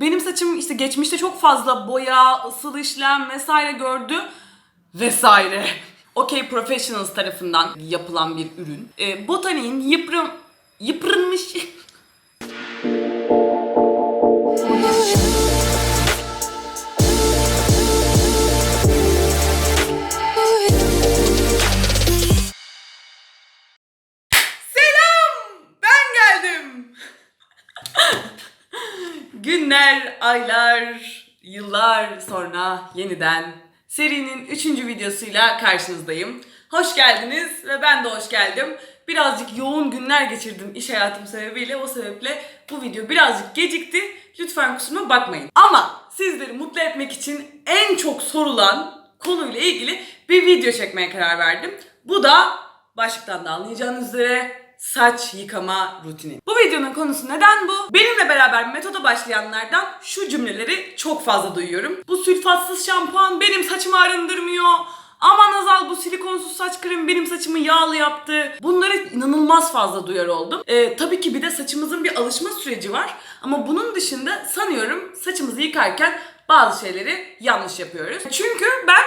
Benim saçım işte geçmişte çok fazla boya, ısıl işlem vesaire gördü. Vesaire. OK Professionals tarafından yapılan bir ürün. Ee, Botaniğin yıprım... Yıpranmış... Selam! Ben geldim. Günler, aylar, yıllar sonra yeniden serinin 3. videosuyla karşınızdayım. Hoş geldiniz ve ben de hoş geldim. Birazcık yoğun günler geçirdim iş hayatım sebebiyle. O sebeple bu video birazcık gecikti. Lütfen kusuruma bakmayın. Ama sizleri mutlu etmek için en çok sorulan konuyla ilgili bir video çekmeye karar verdim. Bu da başlıktan da anlayacağınız üzere saç yıkama rutini. Videonun konusu neden bu? Benimle beraber metoda başlayanlardan şu cümleleri çok fazla duyuyorum. Bu sülfatsız şampuan benim saçımı arındırmıyor. Aman Azal bu silikonsuz saç kremi benim saçımı yağlı yaptı. Bunları inanılmaz fazla duyar oldum. Ee, tabii ki bir de saçımızın bir alışma süreci var. Ama bunun dışında sanıyorum saçımızı yıkarken bazı şeyleri yanlış yapıyoruz. Çünkü ben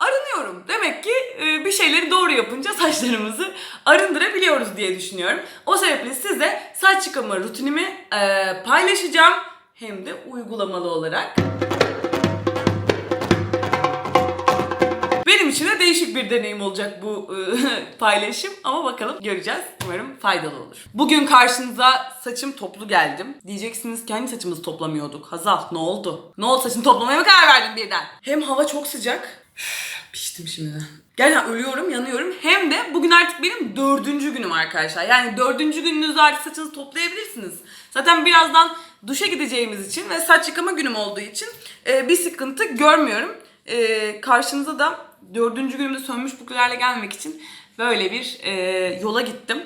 arınıyorum. Demek ki e, bir şeyleri doğru yapınca saçlarımızı arındırabiliyoruz diye düşünüyorum. O sebeple size saç yıkama rutinimi e, paylaşacağım. Hem de uygulamalı olarak. Benim için de değişik bir deneyim olacak bu e, paylaşım ama bakalım göreceğiz. Umarım faydalı olur. Bugün karşınıza saçım toplu geldim. Diyeceksiniz hani saçımızı toplamıyorduk. Hazal ne oldu? Ne oldu saçını toplamaya mı karar verdin birden? Hem hava çok sıcak. Piştim şimdiden. Gerçekten ölüyorum, yanıyorum. Hem de bugün artık benim dördüncü günüm arkadaşlar. Yani dördüncü gününüzde artık saçınızı toplayabilirsiniz. Zaten birazdan duşa gideceğimiz için ve saç yıkama günüm olduğu için e, bir sıkıntı görmüyorum. E, karşınıza da dördüncü günümde sönmüş buklelerle gelmek için böyle bir e, yola gittim.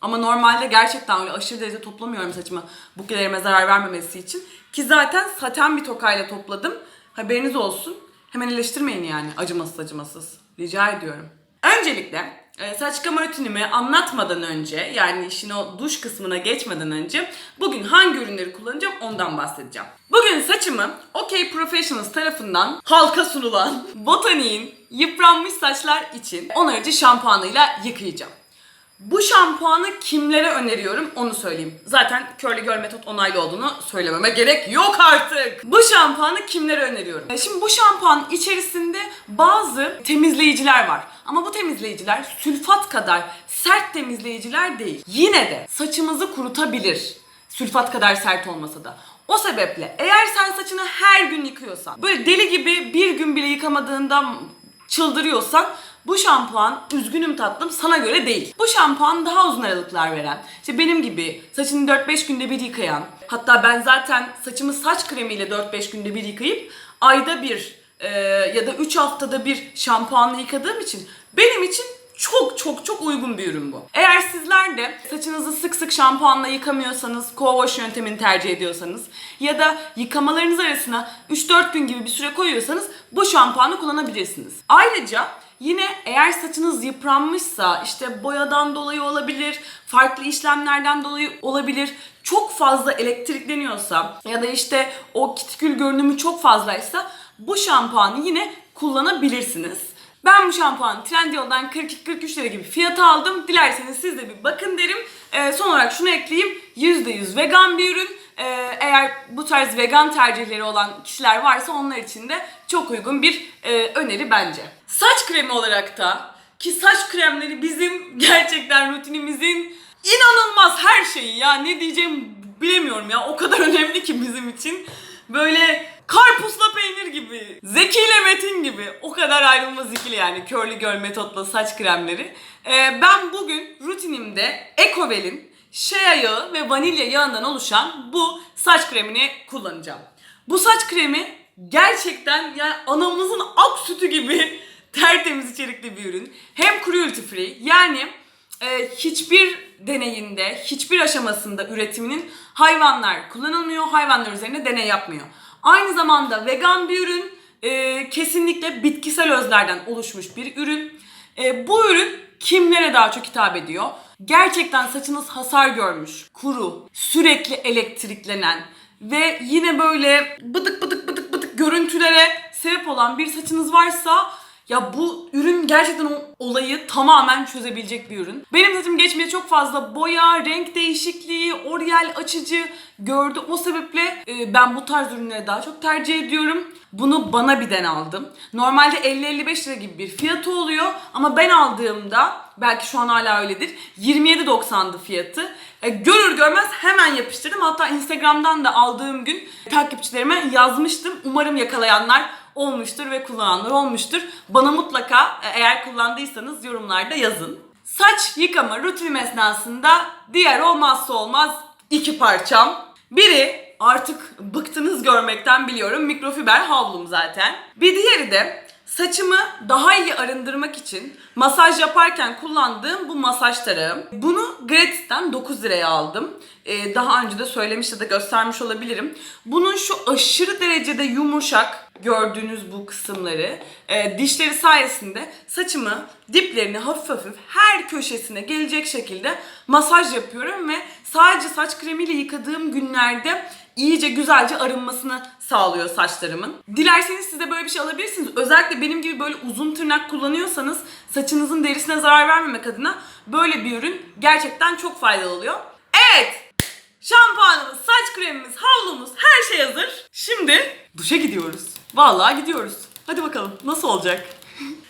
Ama normalde gerçekten öyle aşırı derece toplamıyorum saçımı buklelerime zarar vermemesi için. Ki zaten saten bir tokayla topladım. Haberiniz olsun. Hemen eleştirmeyin yani acımasız acımasız. Rica ediyorum. Öncelikle e, saç yıkama rutinimi anlatmadan önce yani işin o duş kısmına geçmeden önce bugün hangi ürünleri kullanacağım ondan bahsedeceğim. Bugün saçımı OK Professionals tarafından halka sunulan Botaniğin yıpranmış saçlar için onarıcı şampuanıyla yıkayacağım. Bu şampuanı kimlere öneriyorum onu söyleyeyim. Zaten Curly Girl metot onaylı olduğunu söylememe gerek yok artık. Bu şampuanı kimlere öneriyorum? E, Şimdi bu şampuan içerisinde bazı temizleyiciler var. Ama bu temizleyiciler sülfat kadar sert temizleyiciler değil. Yine de saçımızı kurutabilir. Sülfat kadar sert olmasa da. O sebeple eğer sen saçını her gün yıkıyorsan, böyle deli gibi bir gün bile yıkamadığından çıldırıyorsan bu şampuan üzgünüm tatlım sana göre değil. Bu şampuan daha uzun aralıklar veren, işte benim gibi saçını 4-5 günde bir yıkayan, hatta ben zaten saçımı saç kremiyle 4-5 günde bir yıkayıp ayda bir e, ya da 3 haftada bir şampuanla yıkadığım için benim için çok çok çok uygun bir ürün bu. Eğer sizler de saçınızı sık sık şampuanla yıkamıyorsanız, co-wash yöntemini tercih ediyorsanız ya da yıkamalarınız arasına 3-4 gün gibi bir süre koyuyorsanız bu şampuanı kullanabilirsiniz. Ayrıca Yine eğer saçınız yıpranmışsa işte boyadan dolayı olabilir, farklı işlemlerden dolayı olabilir, çok fazla elektrikleniyorsa ya da işte o kitikül görünümü çok fazlaysa bu şampuanı yine kullanabilirsiniz. Ben bu şampuanı Trendyol'dan 42-43 lira gibi fiyata aldım. Dilerseniz siz de bir bakın derim. Ee, son olarak şunu ekleyeyim. %100 vegan bir ürün. Ee, eğer bu tarz vegan tercihleri olan kişiler varsa onlar için de çok uygun bir e, öneri bence. Saç kremi olarak da ki saç kremleri bizim gerçekten rutinimizin inanılmaz her şeyi ya ne diyeceğim bilemiyorum ya o kadar önemli ki bizim için. Böyle karpuzla peynir gibi, Zeki ile Metin gibi o kadar ayrılmaz ikili yani Curly Girl metotla saç kremleri. Ee, ben bugün rutinimde Ecovel'in shea yağı ve vanilya yağından oluşan bu saç kremini kullanacağım. Bu saç kremi gerçekten yani anamızın ak sütü gibi tertemiz içerikli bir ürün. Hem cruelty free yani e, hiçbir deneyinde, hiçbir aşamasında üretiminin hayvanlar kullanılmıyor, hayvanlar üzerinde deney yapmıyor. Aynı zamanda vegan bir ürün, e, kesinlikle bitkisel özlerden oluşmuş bir ürün. E, bu ürün kimlere daha çok hitap ediyor? Gerçekten saçınız hasar görmüş, kuru, sürekli elektriklenen, ve yine böyle bıdık bıdık bıdık bıdık görüntülere sebep olan bir saçınız varsa ya bu ürün gerçekten o olayı tamamen çözebilecek bir ürün. Benim saçım geçmeye çok fazla boya, renk değişikliği, oryal açıcı gördü. O sebeple e, ben bu tarz ürünleri daha çok tercih ediyorum. Bunu bana biden aldım. Normalde 50-55 lira gibi bir fiyatı oluyor ama ben aldığımda belki şu an hala öyledir. 27.90'dı fiyatı. E, görür görmez hemen yapıştırdım. Hatta Instagram'dan da aldığım gün takipçilerime yazmıştım. Umarım yakalayanlar olmuştur ve kullananlar olmuştur. Bana mutlaka e, eğer kullandıysanız yorumlarda yazın. Saç yıkama rutinim esnasında diğer olmazsa olmaz iki parçam. Biri artık bıktınız görmekten biliyorum mikrofiber havlum zaten. Bir diğeri de saçımı daha iyi arındırmak için masaj yaparken kullandığım bu masaj tarağım. Bunu Gratis'ten 9 liraya aldım. Ee, daha önce de söylemiş ya da göstermiş olabilirim. Bunun şu aşırı derecede yumuşak gördüğünüz bu kısımları e, dişleri sayesinde saçımı diplerini hafif hafif her köşesine gelecek şekilde masaj yapıyorum ve sadece saç kremiyle yıkadığım günlerde iyice güzelce arınmasını sağlıyor saçlarımın. Dilerseniz siz de böyle bir şey alabilirsiniz. Özellikle benim gibi böyle uzun tırnak kullanıyorsanız saçınızın derisine zarar vermemek adına böyle bir ürün gerçekten çok faydalı oluyor. Evet, Şampuanımız, saç kremimiz, havlumuz her şey hazır. Şimdi duşa gidiyoruz. Vallahi gidiyoruz. Hadi bakalım nasıl olacak?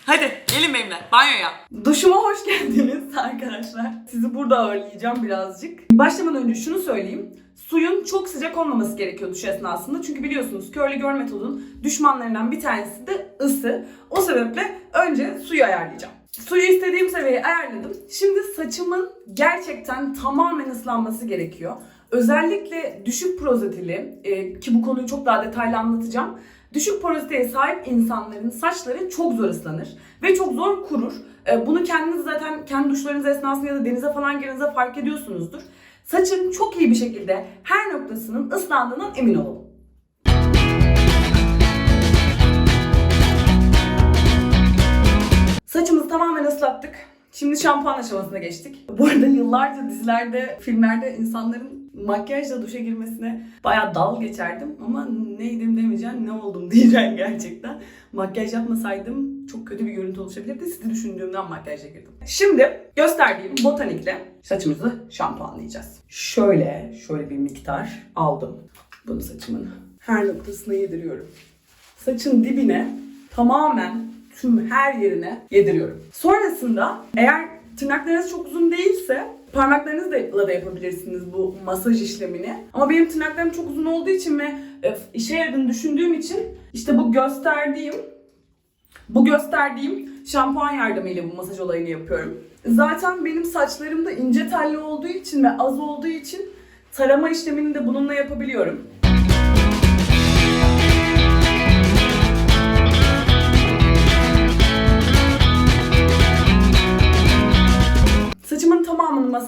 Hadi gelin benimle banyoya. Duşuma hoş geldiniz arkadaşlar. Sizi burada ağırlayacağım birazcık. Başlamadan önce şunu söyleyeyim. Suyun çok sıcak olmaması gerekiyor duş esnasında. Çünkü biliyorsunuz curly girl metodun düşmanlarından bir tanesi de ısı. O sebeple önce suyu ayarlayacağım. Suyu istediğim seviyeye ayarladım. Şimdi saçımın gerçekten tamamen ıslanması gerekiyor. Özellikle düşük prozatili e, ki bu konuyu çok daha detaylı anlatacağım. Düşük poroziteye sahip insanların saçları çok zor ıslanır ve çok zor kurur. E, bunu kendiniz zaten kendi duşlarınız esnasında ya da denize falan girdiğinizde fark ediyorsunuzdur. Saçın çok iyi bir şekilde her noktasının ıslandığından emin olun. Saçımızı tamamen ıslattık. Şimdi şampuan aşamasına geçtik. Bu arada yıllarca dizilerde, filmlerde insanların makyajla duşa girmesine bayağı dal geçerdim. Ama neydim demeyeceğim, ne oldum diyeceğim gerçekten. Makyaj yapmasaydım çok kötü bir görüntü oluşabilirdi. Sizi düşündüğümden makyajla girdim. Şimdi gösterdiğim botanikle saçımızı şampuanlayacağız. Şöyle, şöyle bir miktar aldım. Bunu saçımın her noktasına yediriyorum. Saçın dibine tamamen tüm her yerine yediriyorum. Sonrasında eğer tırnaklarınız çok uzun değilse parmaklarınızla da yapabilirsiniz bu masaj işlemini. Ama benim tırnaklarım çok uzun olduğu için ve e, işe yaradığını düşündüğüm için işte bu gösterdiğim bu gösterdiğim şampuan yardımıyla bu masaj olayını yapıyorum. Zaten benim saçlarım da ince telli olduğu için ve az olduğu için tarama işlemini de bununla yapabiliyorum.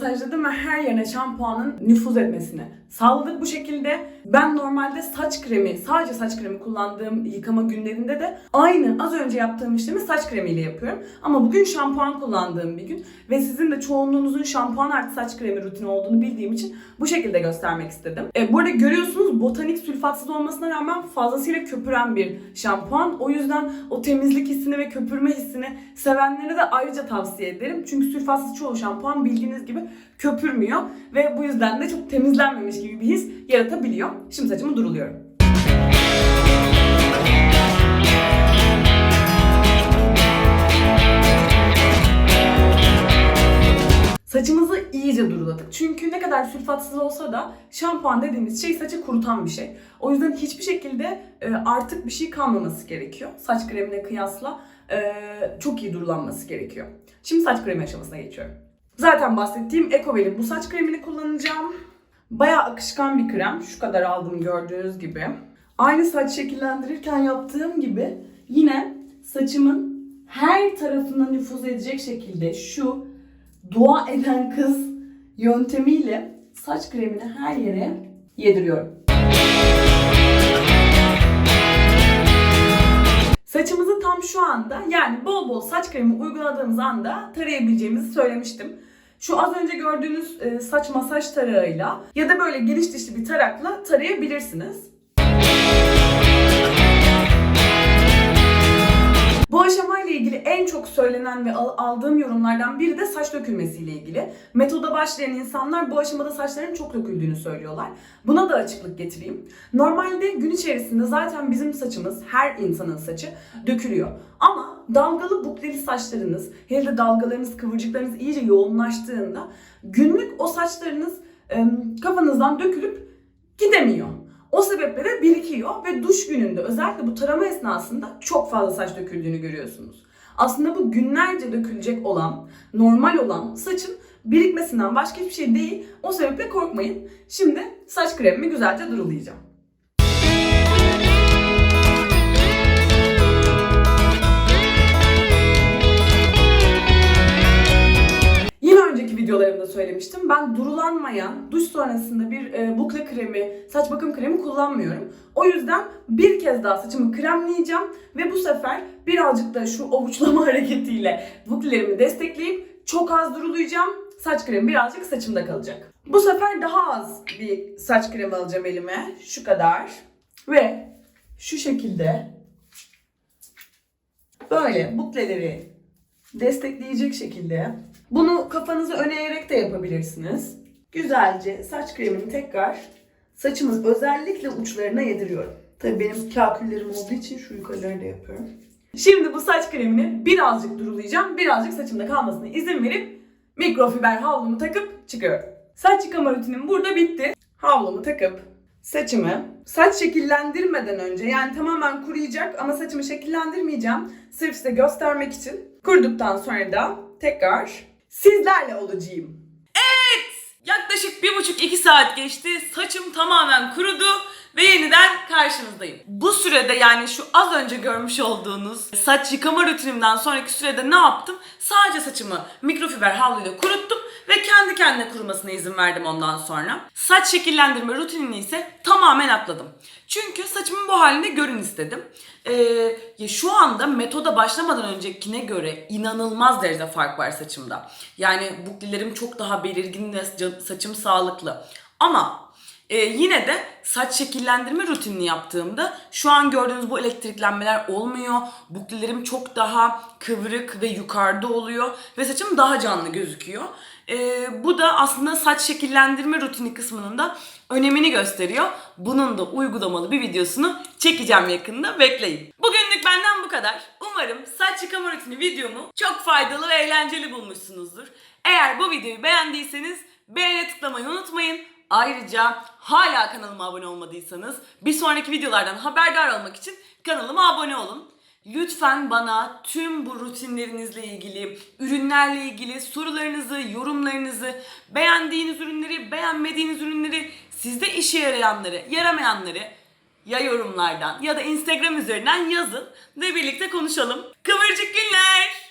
Masajladım ve her yerine şampuanın nüfuz etmesini sağladık bu şekilde. Ben normalde saç kremi, sadece saç kremi kullandığım yıkama günlerinde de aynı az önce yaptığım işlemi saç kremiyle yapıyorum. Ama bugün şampuan kullandığım bir gün ve sizin de çoğunluğunuzun şampuan artı saç kremi rutini olduğunu bildiğim için bu şekilde göstermek istedim. E, bu arada görüyorsunuz botanik sülfatsız olmasına rağmen fazlasıyla köpüren bir şampuan. O yüzden o temizlik hissini ve köpürme hissini sevenlere de ayrıca tavsiye ederim. Çünkü sülfatsız çoğu şampuan bildiğiniz gibi köpürmüyor ve bu yüzden de çok temizlenmemiş gibi bir his yaratabiliyor. Şimdi saçımı duruluyorum. Saçımızı iyice duruladık. Çünkü ne kadar sülfatsız olsa da şampuan dediğimiz şey saçı kurutan bir şey. O yüzden hiçbir şekilde e, artık bir şey kalmaması gerekiyor. Saç kremine kıyasla e, çok iyi durulanması gerekiyor. Şimdi saç kremi aşamasına geçiyorum. Zaten bahsettiğim Ecovel'in bu saç kremini kullanacağım. Bayağı akışkan bir krem. Şu kadar aldım gördüğünüz gibi. Aynı saç şekillendirirken yaptığım gibi yine saçımın her tarafına nüfuz edecek şekilde şu dua eden kız yöntemiyle saç kremini her yere yediriyorum. Saçımızı tam şu anda yani bol bol saç kremi uyguladığımız anda tarayabileceğimizi söylemiştim. Şu az önce gördüğünüz e, saç masaj tarağıyla ya da böyle geniş dişli bir tarakla tarayabilirsiniz. Söylenen ve al- aldığım yorumlardan biri de saç dökülmesiyle ilgili. Metoda başlayan insanlar bu aşamada saçların çok döküldüğünü söylüyorlar. Buna da açıklık getireyim. Normalde gün içerisinde zaten bizim saçımız, her insanın saçı dökülüyor. Ama dalgalı bukleli saçlarınız, hele de dalgalarınız, kıvırcıklarınız iyice yoğunlaştığında günlük o saçlarınız kafanızdan dökülüp gidemiyor. O sebeple de birikiyor ve duş gününde özellikle bu tarama esnasında çok fazla saç döküldüğünü görüyorsunuz. Aslında bu günlerce dökülecek olan, normal olan saçın birikmesinden başka hiçbir şey değil. O sebeple korkmayın. Şimdi saç kremimi güzelce durulayacağım. Söylemiştim. Ben durulanmayan, duş sonrasında bir e, bukle kremi, saç bakım kremi kullanmıyorum. O yüzden bir kez daha saçımı kremleyeceğim ve bu sefer birazcık da şu avuçlama hareketiyle buklelerimi destekleyip çok az durulayacağım. Saç kremi birazcık saçımda kalacak. Bu sefer daha az bir saç kremi alacağım elime. Şu kadar. Ve şu şekilde böyle bukleleri destekleyecek şekilde bunu kafanızı öne eğerek de yapabilirsiniz. Güzelce saç kremini tekrar saçımın özellikle uçlarına yediriyorum. Tabii benim kaküllerim olduğu için şu yukarıları da yapıyorum. Şimdi bu saç kremini birazcık durulayacağım. Birazcık saçımda kalmasına izin verip mikrofiber havlumu takıp çıkıyorum. Saç yıkama rutinim burada bitti. Havlumu takıp saçımı saç şekillendirmeden önce yani tamamen kuruyacak ama saçımı şekillendirmeyeceğim. Sırf size göstermek için. Kurduktan sonra da tekrar sizlerle olacağım. Yaklaşık bir buçuk iki saat geçti. Saçım tamamen kurudu ve yeniden karşınızdayım. Bu sürede yani şu az önce görmüş olduğunuz saç yıkama rutinimden sonraki sürede ne yaptım? Sadece saçımı mikrofiber havluyla kuruttum ve kendi kendine kurumasına izin verdim ondan sonra. Saç şekillendirme rutinini ise tamamen atladım. Çünkü saçımın bu halini görün istedim. Ee, ya şu anda metoda başlamadan öncekine göre inanılmaz derecede fark var saçımda. Yani buklilerim çok daha belirgin ve saçım sağlıklı. Ama e, yine de saç şekillendirme rutinini yaptığımda şu an gördüğünüz bu elektriklenmeler olmuyor. Buklilerim çok daha kıvrık ve yukarıda oluyor ve saçım daha canlı gözüküyor. E, bu da aslında saç şekillendirme rutini kısmının da önemini gösteriyor. Bunun da uygulamalı bir videosunu çekeceğim yakında bekleyin. Bugünlük benden bu kadar. Umarım saç yıkama rutini videomu çok faydalı ve eğlenceli bulmuşsunuzdur. Eğer bu videoyu beğendiyseniz beğene tıklamayı unutmayın. Ayrıca hala kanalıma abone olmadıysanız bir sonraki videolardan haberdar olmak için kanalıma abone olun. Lütfen bana tüm bu rutinlerinizle ilgili, ürünlerle ilgili sorularınızı, yorumlarınızı, beğendiğiniz ürünleri, beğenmediğiniz ürünleri, sizde işe yarayanları, yaramayanları ya yorumlardan ya da Instagram üzerinden yazın ve birlikte konuşalım. Kıvırcık günler!